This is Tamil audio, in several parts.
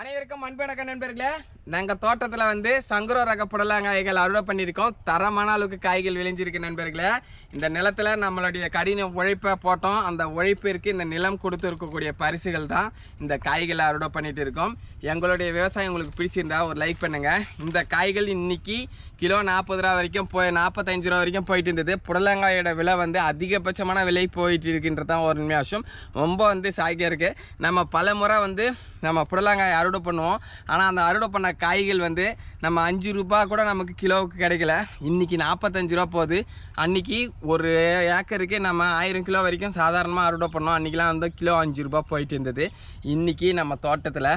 அனைவருக்கும் அன்பழக்க நண்பர்களே. நாங்கள் தோட்டத்தில் வந்து சங்குரோ ரக புடலங்காய்கள் அறுவடை பண்ணியிருக்கோம். தரமான அளவுக்கு காய்கள் விளைஞ்சிருக்கு நண்பர்களே. இந்த நிலத்தில் நம்மளுடைய கடின உழைப்பை போட்டோம். அந்த உழைப்பிற்கு இந்த நிலம் கொடுத்து இருக்கக்கூடிய பரிசுகள் தான் இந்த காய்களை அறுவடை பண்ணிட்டு இருக்கோம். எங்களுடைய விவசாயம் உங்களுக்கு பிடிச்சிருந்தா ஒரு லைக் பண்ணுங்கள் இந்த காய்கள் இன்னைக்கு கிலோ நாற்பது ரூபா வரைக்கும் போய் நாற்பத்தஞ்சு ரூபா வரைக்கும் போயிட்டு இருந்தது. புடலங்காயோட விலை வந்து அதிகபட்சமான விலை போயிட்டு இருக்கின்றது தான் ஒரு உண்மை ரொம்ப வந்து சாக்கியம் இருக்குது நம்ம பல முறை வந்து நம்ம புடலங்காய் அறுவடை பண்ணுவோம். ஆனால் அந்த அறுவடை பண்ண காய்கள் வந்து நம்ம அஞ்சு ரூபா கூட நமக்கு கிலோவுக்கு கிடைக்கல. இன்றைக்கி நாற்பத்தஞ்சு ரூபா போகுது. அன்றைக்கி ஒரு ஏக்கருக்கு நம்ம ஆயிரம் கிலோ வரைக்கும் சாதாரணமாக அறுவடை பண்ணோம். அன்றைக்கெலாம் வந்து கிலோ அஞ்சு ரூபா போயிட்டு இருந்தது. இன்றைக்கி நம்ம தோட்டத்தில்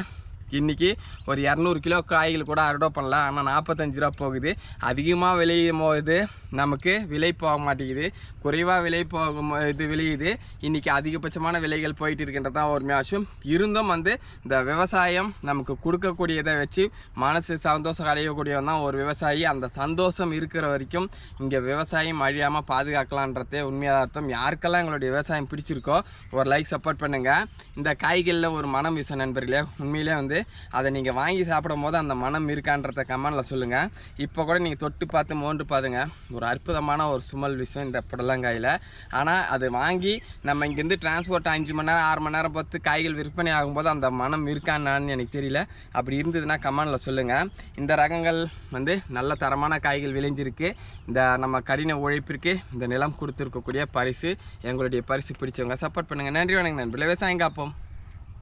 இன்றைக்கி ஒரு இரநூறு கிலோ காய்கள் கூட அறுவடை பண்ணலாம். ஆனால் நாற்பத்தஞ்சு ரூபா போகுது. அதிகமாக விளையும் போது நமக்கு விலை போக மாட்டேங்குது. குறைவாக விலை போகும் இது விளையுது. இன்றைக்கி அதிகபட்சமான விலைகள் போயிட்டு இருக்கின்றது தான் ஒரு விஷயம் இருந்தும் வந்து இந்த விவசாயம் நமக்கு கொடுக்கக்கூடியதை வச்சு மனசு சந்தோஷம் அடையக்கூடியவன் தான் ஒரு விவசாயி. அந்த சந்தோஷம் இருக்கிற வரைக்கும் இங்கே விவசாயம் அழியாமல் பாதுகாக்கலான்றதே உண்மையாக அர்த்தம். யாருக்கெல்லாம் எங்களுடைய விவசாயம் பிடிச்சிருக்கோ ஒரு லைக் சப்போர்ட் பண்ணுங்கள் இந்த காய்களில் ஒரு மனம் வீச நண்பர்களே உண்மையிலே வந்து அதை நீங்கள் வாங்கி சாப்பிடும் போது அந்த மனம் இருக்கான்றத கமெண்டில் சொல்லுங்கள் இப்போ கூட நீங்கள் தொட்டு பார்த்து மோண்டு பாருங்க. ஒரு அற்புதமான ஒரு சுமல் விஷயம் இந்த புடலங்காயில். ஆனால் அது வாங்கி நம்ம இங்கேருந்து டிரான்ஸ்போர்ட் அஞ்சு மணி நேரம் ஆறு மணி நேரம் பார்த்து காய்கள் விற்பனை ஆகும்போது அந்த மனம் இருக்கான்னு எனக்கு தெரியல. அப்படி இருந்ததுன்னா கமெண்டில் சொல்லுங்கள் இந்த ரகங்கள் வந்து நல்ல தரமான காய்கள் விளைஞ்சிருக்கு. இந்த நம்ம கடின உழைப்பிற்கு இந்த நிலம் கொடுத்துருக்கக்கூடிய பரிசு எங்களுடைய பரிசு பிடிச்சவங்க சப்போர்ட் பண்ணுங்கள் நன்றி வணக்கம். நண்பர்களே விவசாயம் காப்போம்.